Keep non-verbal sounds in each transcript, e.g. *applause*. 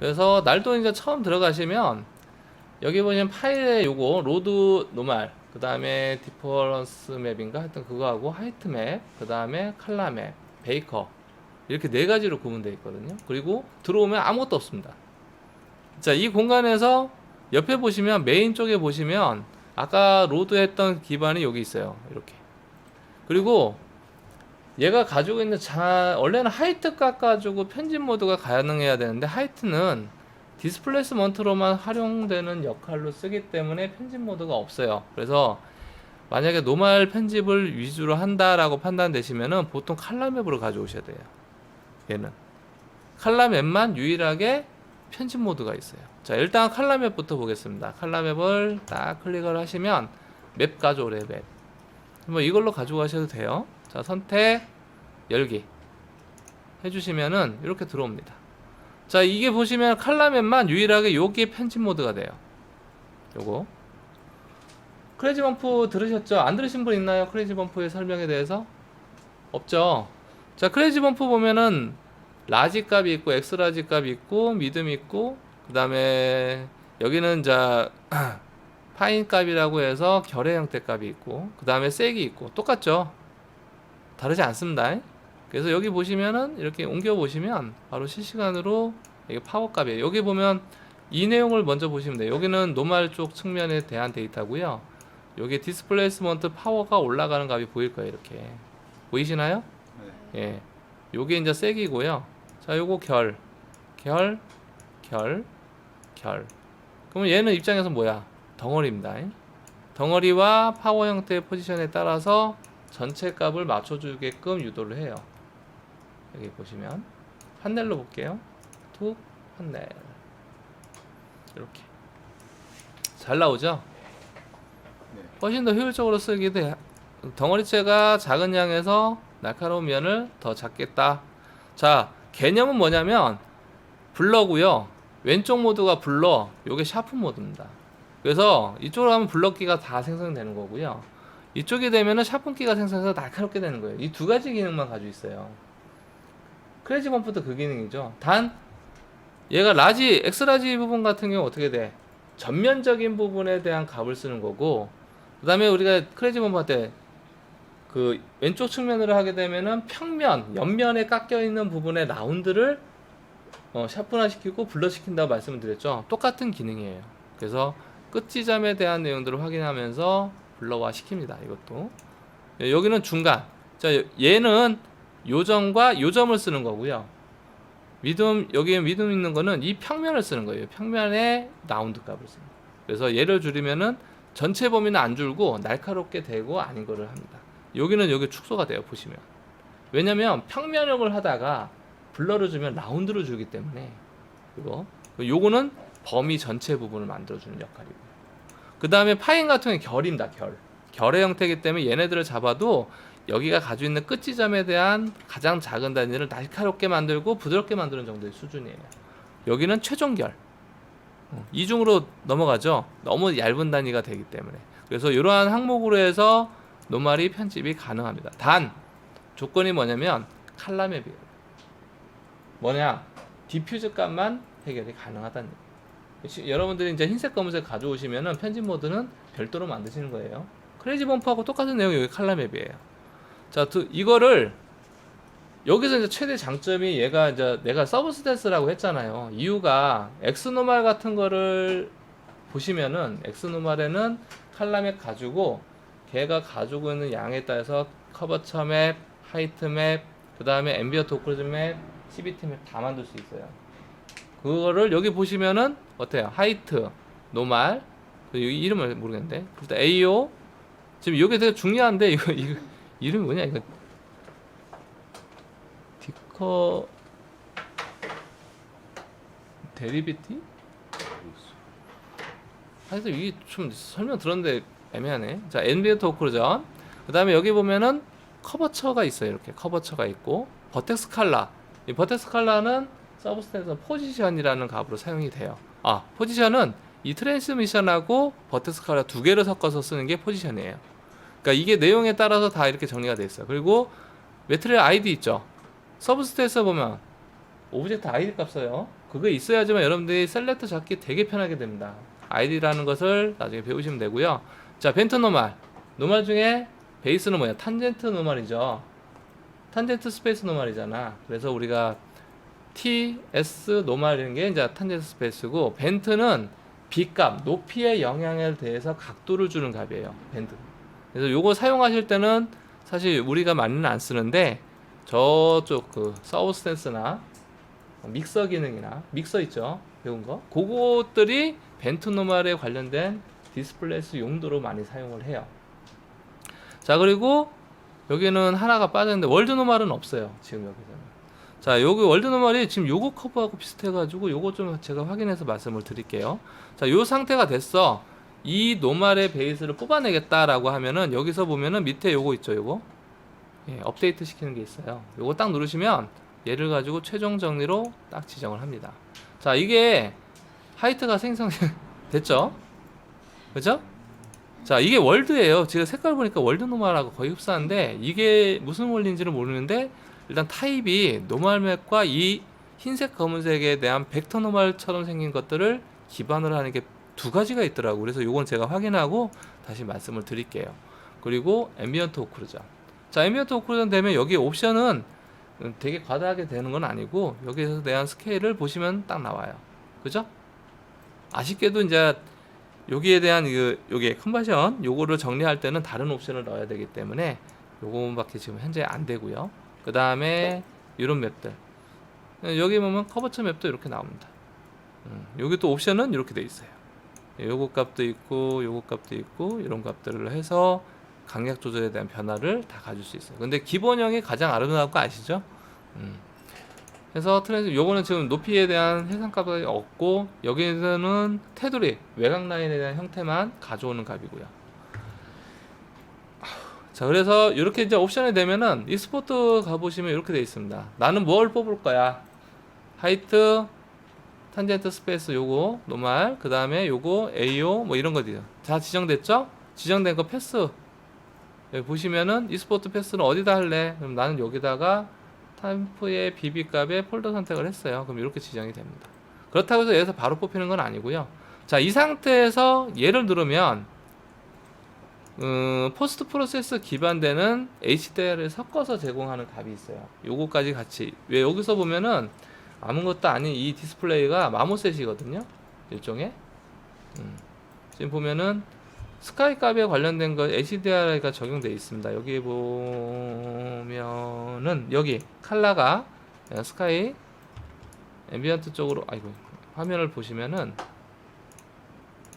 그래서 날도 이제 처음 들어가시면 여기 보시면 파일에 요거 로드 노말 그 다음에 디퍼런스 맵인가? 하여튼 그거하고 하이트 맵그 다음에 칼라 맵 베이커 이렇게 네 가지로 구분되어 있거든요. 그리고 들어오면 아무것도 없습니다. 자 이 공간에서 옆에 보시면 메인 쪽에 보시면 아까 로드 했던 기반이 여기 있어요. 이렇게. 그리고 얘가 가지고 있는 자 원래는 하이트 깎아주고 편집 모드가 가능해야 되는데 하이트는 디스플레이스먼트로만 활용되는 역할로 쓰기 때문에 편집 모드가 없어요. 그래서 만약에 노멀 편집을 위주로 한다라고 판단되시면은 보통 칼라맵으로 가져오셔야 돼요. 얘는 칼라맵만 유일하게 편집 모드가 있어요. 자 일단 칼라맵부터 보겠습니다. 칼라맵을 딱 클릭을 하시면 맵 가져오래 맵. 뭐 이걸로 가져가셔도 돼요. 자 선택 열기 해주시면은 이렇게 들어옵니다. 자 이게 보시면 칼라맨만 유일하게 여기에 편집 모드가 돼요. 요거 크레이지 범프 들으셨죠? 안 들으신 분 있나요? 크레이지 범프의 설명에 대해서 없죠. 자 크레이지 범프 보면은 라지 값이 있고 엑스라지 값이 있고 미듬 있고 그 다음에 여기는 자 *clears throat* 파인 값이라고 해서 결의 형태 값이 있고 그 다음에 색이 있고 똑같죠 다르지 않습니다. 그래서 여기 보시면은 이렇게 옮겨 보시면 바로 실시간으로 이게 파워 값이에요. 여기 보면 이 내용을 먼저 보시면 돼요. 여기는 노멀 쪽 측면에 대한 데이터고요. 여기 디스플레이스먼트 파워가 올라가는 값이 보일 거예요 이렇게. 보이시나요? 네. 예. 요게 이제 색이고요. 자 요거 결. 결, 결, 결. 그러면 얘는 입장에서 뭐야? 덩어리입니다. 덩어리와 파워 형태의 포지션에 따라서 전체 값을 맞춰주게끔 유도를 해요. 여기 보시면 판넬로 볼게요. 툭 판넬. 이렇게. 잘 나오죠? 네. 훨씬 더 효율적으로 쓰게 돼. 덩어리체가 작은 양에서 날카로운 면을 더 잡겠다. 자 개념은 뭐냐면 블러고요. 왼쪽 모드가 블러. 요게 샤프 모드입니다. 그래서 이쪽으로 가면 블러기가 다 생성되는 거고요 이쪽이 되면은 샤픈기가 생성해서 날카롭게 되는 거예요. 이 두 가지 기능만 가지고 있어요. 크레이지 범프도 그 기능이죠. 단 얘가 라지 엑스라지 부분 같은 경우 어떻게 돼? 전면적인 부분에 대한 값을 쓰는 거고 그 다음에 우리가 크레이지 범프 할때 그 왼쪽 측면으로 하게 되면은 평면 옆면에 깎여 있는 부분의 라운드를 어, 샤프나 시키고 블러 시킨다고 말씀을 드렸죠. 똑같은 기능이에요. 그래서 끝 지점에 대한 내용들을 확인하면서 블러화 시킵니다 이것도. 예, 여기는 중간. 자 얘는 요점과 요점을 쓰는 거고요. 미듬 여기에 미듬 있는 거는 이 평면을 쓰는 거예요. 평면의 라운드 값을 쓰는 거예요. 그래서 얘를 줄이면은 전체 범위는 안 줄고 날카롭게 되고 아닌 거를 합니다. 여기는 여기 축소가 돼요 보시면. 왜냐면 평면역을 하다가 블러를 주면 라운드를 주기 때문에 이거. 요거는 범위 전체 부분을 만들어 주는 역할이고요 그 다음에 파인 같은 경우는 결입니다 결. 결의 형태이기 때문에 얘네들을 잡아도 여기가 가지고 있는 끝 지점에 대한 가장 작은 단위를 날카롭게 만들고 부드럽게 만드는 정도의 수준이에요. 여기는 최종결. 어, 이중으로 넘어가죠. 너무 얇은 단위가 되기 때문에. 그래서 이러한 항목으로 해서 노말이 편집이 가능합니다. 단 조건이 뭐냐면 칼라맵이에요 뭐냐? 디퓨즈 값만 해결이 가능하다는. 시- 여러분들이 이제 흰색 검은색 가져오시면은 편집 모드는 별도로 만드시는 거예요. 크레이지 범프하고 똑같은 내용이 여기 칼라맵이에요. 자 두- 이거를 여기서 이제 최대 장점이 얘가 이제 내가 서브 스탯스라고 했잖아요. 이유가 엑스노말 같은 거를 보시면은 엑스노말에는 칼라맵 가지고 걔가 가지고 있는 양에 따라서 커버처 맵, 하이트 맵, 그 다음에 앰비언트 오클루전 맵, CBT 맵 다 만들 수 있어요. 그거를 여기 보시면은 어때요? 하이트, 노말, 그 이름을 모르겠는데, 일단 AO 지금 이게 되게 중요한데 이거 *laughs* 이거 이름이 뭐냐 이거 디커 데리비티? 하여튼 이게 좀 설명 들었는데 애매하네. 자, 앰비언트 오클루전. 그 다음에 여기 보면은 커버처가 있어요. 이렇게 커버처가 있고 버텍스 칼라. 이 버텍스 칼라는 서브스탠스 포지션이라는 값으로 사용이 돼요. 아, 포지션은 이 트랜스미션하고 버텍스 칼라 두 개를 섞어서 쓰는 게 포지션이에요. 그러니까 이게 내용에 따라서 다 이렇게 정리가 돼 있어요. 그리고 매트리얼 아이디 있죠. 서브스테이스 보면 오브젝트 아이디 값 써요. 그거 있어야지만 여러분들이 셀렉트 잡기 되게 편하게 됩니다. 아이디라는 것을 나중에 배우시면 되고요. 자, 벤트 노말. 노말 중에 베이스는 뭐야? 탄젠트 노말이죠. 탄젠트 스페이스 노말이잖아. 그래서 우리가 TS 노말이라는 게 이제 탄젠트 스페이스고 벤트는 B값, 높이의 영향에 대해서 각도를 주는 값이에요. 벤트. 그래서 요거 사용하실 때는 사실 우리가 많이는 안 쓰는데 저쪽 그 서브스탠스나 믹서 기능이나 믹서 있죠 배운 거 그것들이 벤트 노말에 관련된 디스플레이스 용도로 많이 사용을 해요 자 그리고 여기는 하나가 빠졌는데 월드 노말은 없어요 지금 여기서는 자 여기 월드 노말이 지금 요거 커브하고 비슷해 가지고 요거 좀 제가 확인해서 말씀을 드릴게요 자 요 상태가 됐어 이 노말의 베이스를 뽑아내겠다라고 하면은 여기서 보면은 밑에 요거 있죠 요거 예, 업데이트 시키는 게 있어요. 요거 딱 누르시면 얘를 가지고 최종 정리로 딱 지정을 합니다. 자, 이게 하이트가 생성 *laughs* 됐죠? 그죠? 자, 이게 월드예요. 제가 색깔 보니까 월드 노멀하고 거의 흡사한데 이게 무슨 원리인지를 모르는데 일단 타입이 노멀 맵과 이 흰색 검은색에 대한 벡터 노멀처럼 생긴 것들을 기반으로 하는 게 두 가지가 있더라고. 그래서 요건 제가 확인하고 다시 말씀을 드릴게요. 그리고 앰비언트 오크루전. 자, 앰비언트 오크루전 되면 여기 옵션은 음, 되게 과다하게 되는 건 아니고 여기에서 대한 스케일을 보시면 딱 나와요. 그죠? 아쉽게도 이제 여기에 대한 그 요게 컨버전 요거를 정리할 때는 다른 옵션을 넣어야 되기 때문에 요거밖에 지금 현재 안 되고요. 그 다음에 이런 맵들 여기 보면 커버처 맵도 이렇게 나옵니다. 음, 여기 또 옵션은 이렇게 돼 있어요. 요거 값도 있고 요거 값도 있고 이런 값들을 해서 강약 조절에 대한 변화를 다 가질 수 있어요. 근데 기본형이 가장 아름다운 거 아시죠? 음. 그래서 트랜스 요거는 지금 높이에 대한 해상값이 없고 여기에서는 테두리 외곽 라인에 대한 형태만 가져오는 값이고요. 자 그래서 이렇게 이제 옵션이 되면은 이 스포트 가보시면 이렇게 돼 있습니다. 나는 뭘 뽑을 거야? 하이트, 탄젠트 스페이스 요거 노말 그 다음에 요거 AO 뭐 이런 거죠. 다 지정됐죠? 지정된 거 패스 여기 보시면은 e스포트 패스는 어디다 할래? 그럼 나는 여기다가 탐프의 BB 값에 폴더 선택을 했어요. 그럼 이렇게 지정이 됩니다. 그렇다고 해서 여기서 바로 뽑히는 건 아니고요. 자, 이 상태에서 얘를 누르면 음, 포스트 프로세스 기반되는 HDR을 섞어서 제공하는 값이 있어요. 요거까지 같이 왜 여기서 보면은 아무것도 아닌 이 디스플레이가 마모셋이거든요. 일종의 음, 지금 보면은 스카이 값에 관련된 거 HDR가 적용되어 있습니다. 여기 보면은 여기 칼라가 어, 스카이 앰비언트 쪽으로 아이고 화면을 보시면은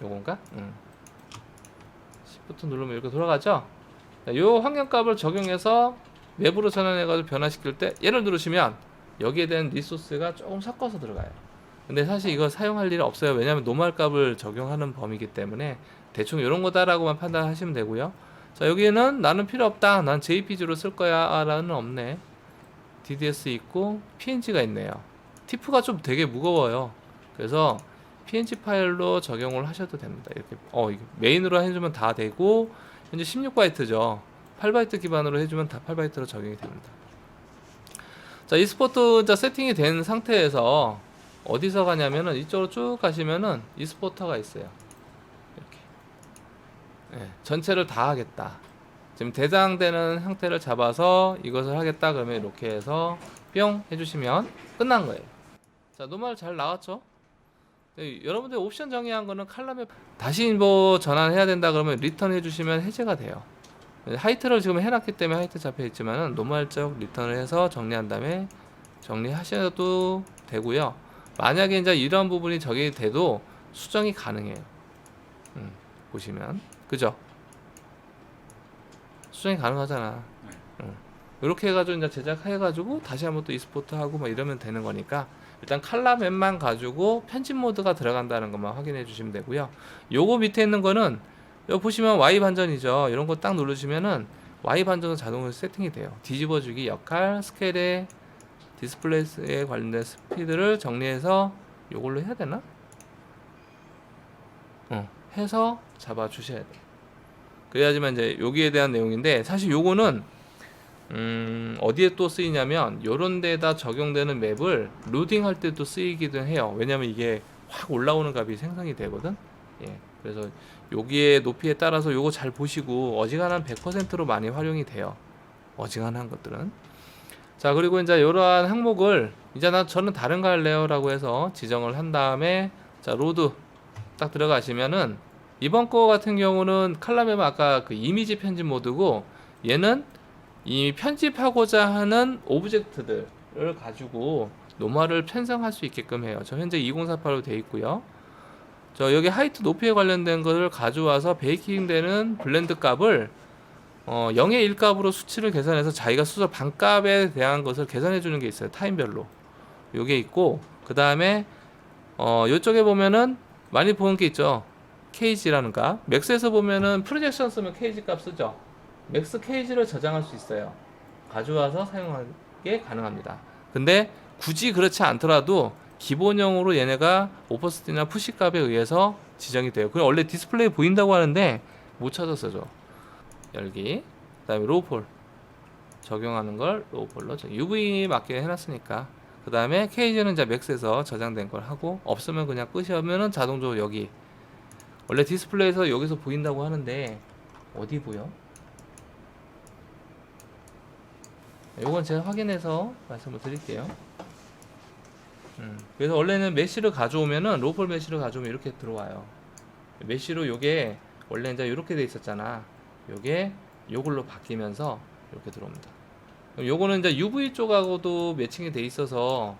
요건가? 음. Shift 누르면 이렇게 돌아가죠? 자, 요 환경값을 적용해서 맵으로 전환해가지고 변화시킬 때 얘를 누르시면 여기에 대한 리소스가 조금 섞어서 들어가요. 근데 사실 이거 사용할 일이 없어요. 왜냐하면 노멀 값을 적용하는 범위이기 때문에 대충 이런 거다라고만 판단하시면 되고요. 자 여기에는 나는 필요 없다. 난 JPG로 쓸 거야. 라는 없네. DDS 있고 PNG가 있네요. 티프가 좀 되게 무거워요. 그래서 PNG 파일로 적용을 하셔도 됩니다. 이렇게 어 메인으로 해주면 다 되고 현재 16바이트죠. 8바이트 기반으로 해주면 다 8바이트로 적용이 됩니다. 자, e스포트 자 세팅이 된 상태에서 어디서 가냐면은 이쪽으로 쭉 가시면은 e스포터가 있어요. 이렇게. 예, 전체를 다 하겠다. 지금 대장되는 형태를 잡아서 이것을 하겠다 그러면 이렇게 해서 뿅 해주시면 끝난 거예요. 자, 노말 잘 나왔죠? 예, 여러분들 옵션 정의한 거는 칼럼에 다시 뭐 전환해야 된다 그러면 리턴 해주시면 해제가 돼요. 하이트를 지금 해놨기 때문에 하이트 잡혀 있지만은 노멀적 리턴을 해서 정리한 다음에 정리하셔도 되고요. 만약에 이제 이런 부분이 적용이 돼도 수정이 가능해요. 음, 보시면 그죠? 수정이 가능하잖아. 네. 음. 이렇게 해가지고 이제 제작해가지고 다시 한번 또 e스포트 하고 막 이러면 되는 거니까 일단 칼라맵만 가지고 편집 모드가 들어간다는 것만 확인해 주시면 되고요. 요거 밑에 있는 거는 여기 보시면 Y 반전이죠. 이런 거 딱 누르시면은 Y 반전은 자동으로 세팅이 돼요. 뒤집어주기 역할, 스케일에 디스플레이에 관련된 스피드를 정리해서 요걸로 해야 되나? 어, 해서 잡아 주셔야 돼요. 그래야지만 이제 여기에 대한 내용인데 사실 요거는 음, 어디에 또 쓰이냐면 요런 데다 적용되는 맵을 로딩할 때도 쓰이기도 해요. 왜냐면 이게 확 올라오는 값이 생성이 되거든. 예. 그래서 여기에 높이에 따라서 요거 잘 보시고 어지간한 100%로 많이 활용이 돼요. 어지간한 것들은. 자, 그리고 이제 이러한 항목을 이제 나 저는 다른 거 할래요라고 해서 지정을 한 다음에 자, 로드 딱 들어가시면은 이번 거 같은 경우는 칼라맵 아까 그 이미지 편집 모드고 얘는 이 편집하고자 하는 오브젝트들을 가지고 노멀을 편성할 수 있게끔 해요. 저 현재 2048로 돼 있고요. 저 여기 하이트 높이에 관련된 것을 가져와서 베이킹 되는 블렌드 값을 어, 0의 1 값으로 수치를 계산해서 자기가 수저 반값에 대한 것을 계산해 주는 게 있어요. 타임별로. 요게 있고 그 다음에 어, 요쪽에 보면은 많이 보는 게 있죠. 케이지라는 값. 맥스에서 보면은 프로젝션 쓰면 케이지 값 쓰죠. 맥스 케이지를 저장할 수 있어요. 가져와서 사용하게 가능합니다. 근데 굳이 그렇지 않더라도 기본형으로 얘네가 오퍼스티나 푸시 값에 의해서 지정이 돼요. 그럼 원래 디스플레이 보인다고 하는데 못 찾았어죠. 열기. 그다음에 로우폴 적용하는 걸 로우폴로 UV 맞게 해놨으니까. 그다음에 케이지는 이제 맥스에서 저장된 걸 하고 없으면 그냥 끄시면은 자동적으로 여기 원래 디스플레이에서 여기서 보인다고 하는데 어디 보여? 요건 제가 확인해서 말씀을 드릴게요. 음, 그래서 원래는 메쉬를 가져오면은 로폴 메쉬를 가져오면 이렇게 들어와요. 메쉬로 요게 원래 이제 이렇게 돼 있었잖아. 요게 요걸로 바뀌면서 이렇게 들어옵니다. 요거는 이제 UV 쪽하고도 매칭이 돼 있어서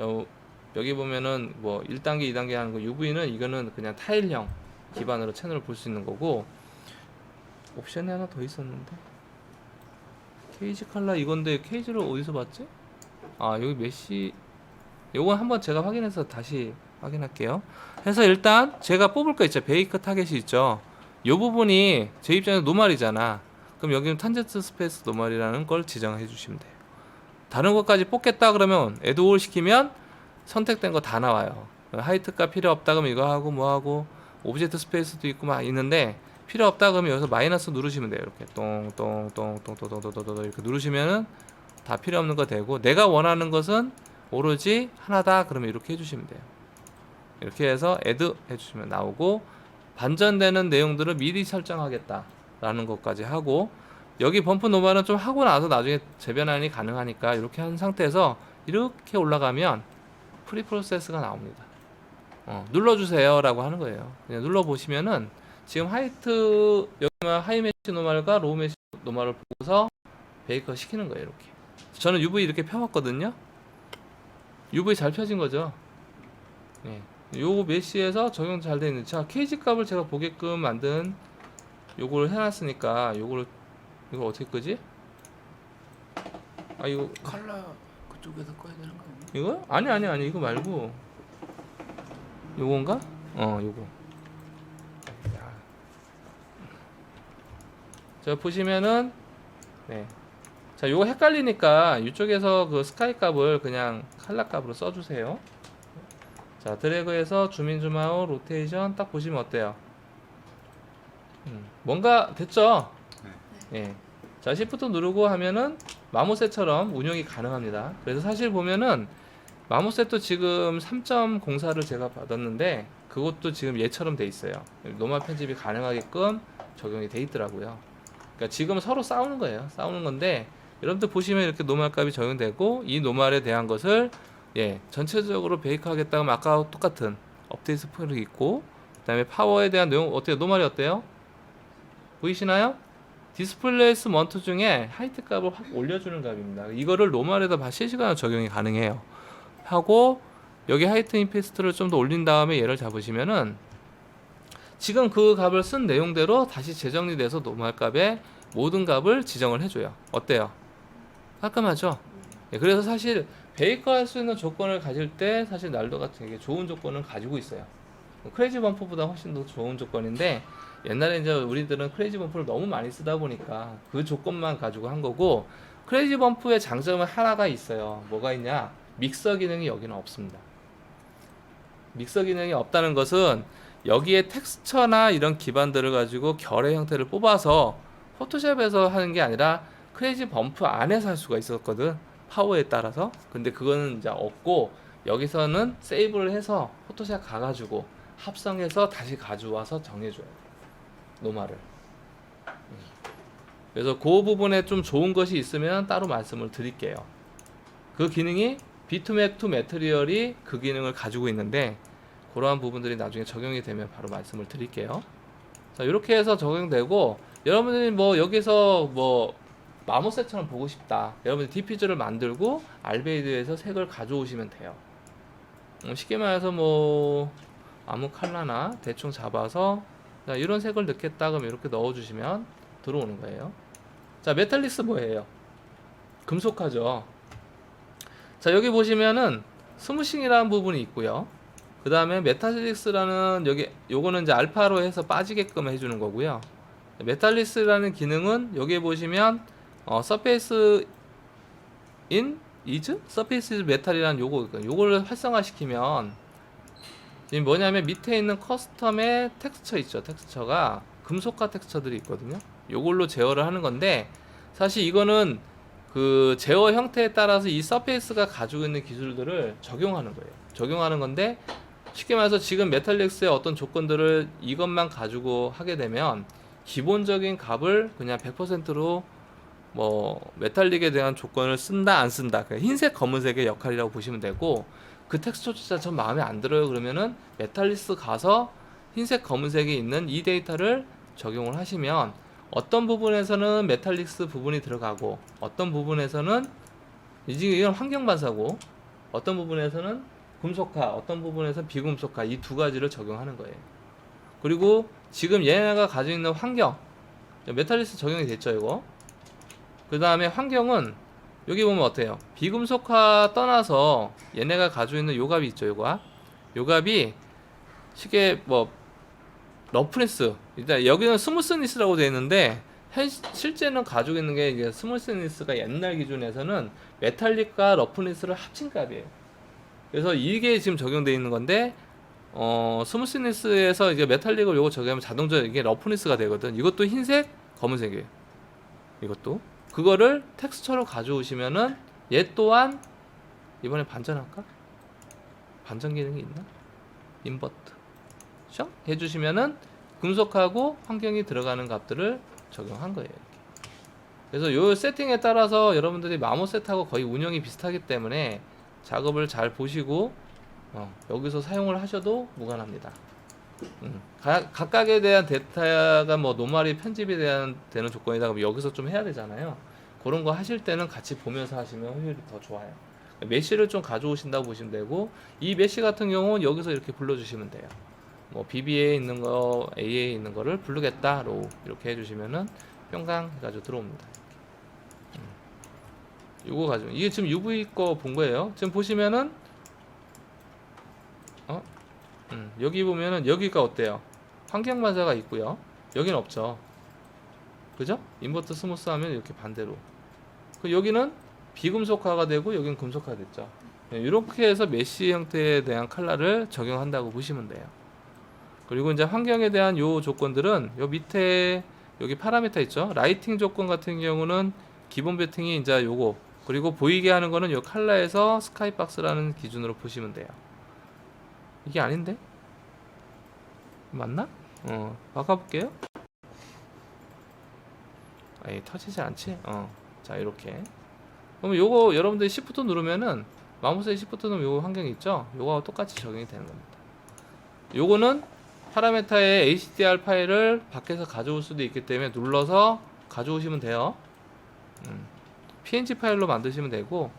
요, 여기 보면은 뭐 1단계, 2단계 하는 거 UV는 이거는 그냥 타일형 기반으로 채널을 볼 수 있는 거고 옵션이 하나 더 있었는데 케이지 칼라 이건데 케이지를 어디서 봤지? 아 여기 메시? 요건 한번 제가 확인해서 다시 확인할게요. 해서 일단 제가 뽑을 거 있죠. 베이크 타겟이 있죠. 요 부분이 제 입장에서 노말이잖아. 그럼 여기는 탄젠트 스페이스 노말이라는 걸 지정해 주시면 돼요. 다른 것까지 뽑겠다 그러면 애드올 시키면 선택된 거 다 나와요. 하이트가 필요 없다 그러면 이거 하고 뭐 하고 오브젝트 스페이스도 있고 막 있는데 필요 없다 그러면 여기서 마이너스 누르시면 돼요. 이렇게 똥똥똥똥똥똥똥똥 이렇게 누르시면은 다 필요 없는 거 되고 내가 원하는 것은 오로지 하나다 그러면 이렇게 해주시면 돼요. 이렇게 해서 add 해주시면 나오고 반전되는 내용들을 미리 설정하겠다라는 것까지 하고 여기 범프 노멀은 좀 하고 나서 나중에 재변환이 가능하니까 이렇게 한 상태에서 이렇게 올라가면 프리 프로세스가 나옵니다. 어, 눌러주세요라고 하는 거예요. 그냥 눌러 보시면은 지금 하이트 여기만 하이매시 노말과 로우매시 노말을 보고서 베이커 시키는 거예요 이렇게 저는 UV 이렇게 펴봤거든요 UV 잘 펴진 거죠 네. 요 메시에서 적용 잘 되어 있는 자 케이지 값을 제가 보게끔 만든 요거를 해놨으니까 요거를 이걸 어떻게 끄지? 아 이거 칼라 그쪽에서 꺼야 되는 거 아니야? 이거? 아니 아니 아니 이거 말고 요건가? 어 요거 자 보시면은 네. 자 요거 헷갈리니까 이쪽에서 그 스카이 값을 그냥 칼라 값으로 써주세요 자 드래그해서 주민 주마우 로테이션 딱 보시면 어때요? 음, 뭔가 됐죠? 예. 자, 시프트 누르고 하면은 마모셋처럼 운영이 가능합니다. 그래서 사실 보면은 마모셋도 지금 3.04를 제가 받았는데 그것도 지금 얘처럼 돼 있어요. 노멀 편집이 가능하게끔 적용이 돼 있더라고요. 그러니까 지금 서로 싸우는 거예요. 싸우는 건데 여러분들 보시면 이렇게 노멀 값이 적용되고 이 노멀에 대한 것을 예, 전체적으로 베이크하겠다 하면 아까 똑같은 업데이트 스프링이 있고 그다음에 파워에 대한 내용 어때요? 노멀이 어때요? 보이시나요? 디스플레이스 먼트 중에 하이트 값을 확 올려주는 값입니다. 이거를 노멀에다 다 실시간으로 적용이 가능해요. 하고 여기 하이트 임페스트를 좀 더 올린 다음에 얘를 잡으시면은 지금 그 값을 쓴 내용대로 다시 재정리돼서 노멀 값에 모든 값을 지정을 해줘요. 어때요? 깔끔하죠? 예, 그래서 사실 베이커 할 수 있는 조건을 가질 때 사실 날도 같은 게 좋은 조건을 가지고 있어요. 크레이지 범퍼보다 훨씬 더 좋은 조건인데 옛날에 이제 우리들은 크레이지 범프를 너무 많이 쓰다 보니까 그 조건만 가지고 한 거고 크레이지 범프의 장점은 하나가 있어요. 뭐가 있냐? 믹서 기능이 여기는 없습니다. 믹서 기능이 없다는 것은 여기에 텍스처나 이런 기반들을 가지고 결의 형태를 뽑아서 포토샵에서 하는 게 아니라 크레이지 범프 안에서 할 수가 있었거든 파워에 따라서. 근데 그거는 이제 없고 여기서는 세이브를 해서 포토샵 가가지고 합성해서 다시 가져와서 정해줘야 돼 노말을. 음. 그래서 그 부분에 좀 좋은 것이 있으면 따로 말씀을 드릴게요. 그 기능이 비투맥 투 매트리얼이 그 기능을 가지고 있는데 그러한 부분들이 나중에 적용이 되면 바로 말씀을 드릴게요 자 이렇게 해서 적용되고 여러분들이 뭐 여기서 뭐 마모셋처럼 보고 싶다. 여러분들 디퓨저를 만들고 알베이드에서 색을 가져오시면 돼요. 음, 쉽게 말해서 뭐 아무 컬러나 대충 잡아서 자, 이런 색을 넣겠다 그러면 이렇게 넣어주시면 들어오는 거예요. 자 메탈리스 뭐예요? 금속화죠. 자 여기 보시면은 스무싱이라는 부분이 있고요. 그 다음에 메탈리스라는 여기 요거는 이제 알파로 해서 빠지게끔 해주는 거고요. 메탈리스라는 기능은 여기 보시면 어, 서페이스 인 이즈? 서페이스 메탈이라는 요거 요거를 활성화시키면 지금 뭐냐면 밑에 있는 커스텀의 텍스처 있죠. 텍스처가 금속화 텍스처들이 있거든요. 요걸로 제어를 하는 건데 사실 이거는 그 제어 형태에 따라서 이 서페이스가 가지고 있는 기술들을 적용하는 거예요. 적용하는 건데 쉽게 말해서 지금 메탈릭스의 어떤 조건들을 이것만 가지고 하게 되면 기본적인 값을 그냥 100%로 뭐 메탈릭에 대한 조건을 쓴다 안 쓴다. 그 흰색 검은색의 역할이라고 보시면 되고 그 텍스처 진짜 전 마음에 안 들어요. 그러면은 메탈리스 가서 흰색 검은색이 있는 이 데이터를 적용을 하시면 어떤 부분에서는 메탈릭스 부분이 들어가고 어떤 부분에서는 이건 환경 반사고 어떤 부분에서는 금속화 어떤 부분에서는 비금속화 이 두 가지를 적용하는 거예요 그리고 지금 얘네가 가지고 있는 환경 메탈리스 적용이 됐죠 이거 그 다음에 환경은 여기 보면 어때요? 비금속화 떠나서 얘네가 가지고 있는 요갑이 있죠, 요갑. 요갑이 쉽게 뭐 러프니스 일단 여기는 스무스니스라고 되어 있는데 현, 실제는 가지고 있는 게 이제 스무스니스가 옛날 기준에서는 메탈릭과 러프니스를 합친 값이에요. 그래서 이게 지금 적용되어 있는 건데 어 스무스니스에서 이제 메탈릭을 요거 적용하면 자동적으로 이게 러프니스가 되거든. 이것도 흰색, 검은색이에요. 이것도 그거를 텍스처로 가져오시면은 얘 또한 이번에 반전할까? 반전 기능이 있나? 인버트 션 해주시면은 금속하고 환경이 들어가는 값들을 적용한 거예요. 이렇게. 그래서 요 세팅에 따라서 여러분들이 마모셋하고 거의 운영이 비슷하기 때문에 작업을 잘 보시고 어, 여기서 사용을 하셔도 무관합니다. 음, 가- 각각에 대한 데이터가 뭐 노말이 편집에 대한 되는 조건이다 그러면 여기서 좀 해야 되잖아요. 그런 거 하실 때는 같이 보면서 하시면 효율이 더 좋아요. 메시를 좀 가져오신다고 보시면 되고 이 메시 같은 경우는 여기서 이렇게 불러주시면 돼요. 뭐 BB에 있는 거, A에 있는 거를 부르겠다, 로 이렇게 해주시면은 평강 해가지고 들어옵니다. 음. 요거 가지고 이게 지금 UV 거 본 거예요. 지금 보시면은 어 음, 여기 보면은 여기가 어때요? 환경 반사가 있고요. 여기는 없죠. 그죠? 인버터 스무스 하면 이렇게 반대로. 그 여기는 비금속화가 되고 여기는 금속화 됐죠. 이렇게 해서 메시 형태에 대한 컬러를 적용한다고 보시면 돼요. 그리고 이제 환경에 대한 요 조건들은 요 밑에 여기 파라미터 있죠. 라이팅 조건 같은 경우는 기본 배팅이 이제 요거 그리고 보이게 하는 거는 요 컬러에서 스카이박스라는 기준으로 보시면 돼요. 이게 아닌데? 맞나? 어, 바꿔볼게요. 에이, 터지지 않지? 어, 자, 이렇게. 그러면 요거 여러분들이 시프트 누르면은, 마우스에 시프트 누르면 요거 환경이 있죠? 요거와 똑같이 적용이 되는 겁니다. 요거는 파라메타의 HDR 파일을 밖에서 가져올 수도 있기 때문에 눌러서 가져오시면 돼요. 음, PNG 파일로 만드시면 되고,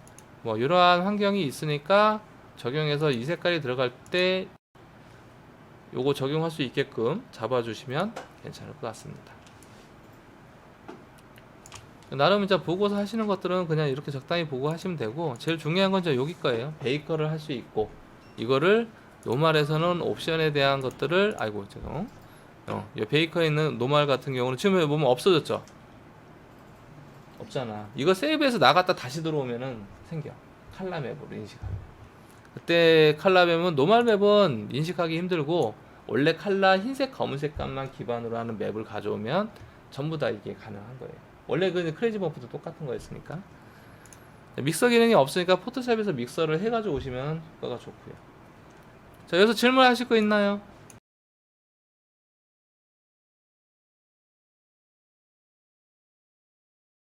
뭐, 이러한 환경이 있으니까 적용해서 이 색깔이 들어갈 때 요거 적용할 수 있게끔 잡아주시면 괜찮을 것 같습니다. 나름 이제 보고서 하시는 것들은 그냥 이렇게 적당히 보고 하시면 되고 제일 중요한 건 이제 여기 거예요. 베이커를 할 수 있고 이거를 노말에서는 옵션에 대한 것들을 아이고 죄송. 어, 이 베이커에 있는 노말 같은 경우는 지금 보면 없어졌죠. 없잖아. 이거 세이브해서 나갔다 다시 들어오면은 생겨. 칼라 맵으로 인식하면. 그때 칼라 맵은 노말 맵은 인식하기 힘들고 원래 칼라 흰색 검은색 값만 기반으로 하는 맵을 가져오면 전부 다 이게 가능한 거예요. 원래 그 크레이지 범프도 똑같은 거였으니까. 믹서 기능이 없으니까 포토샵에서 믹서를 해가지고 오시면 효과가 좋고요. 자 여기서 질문하실 거 있나요?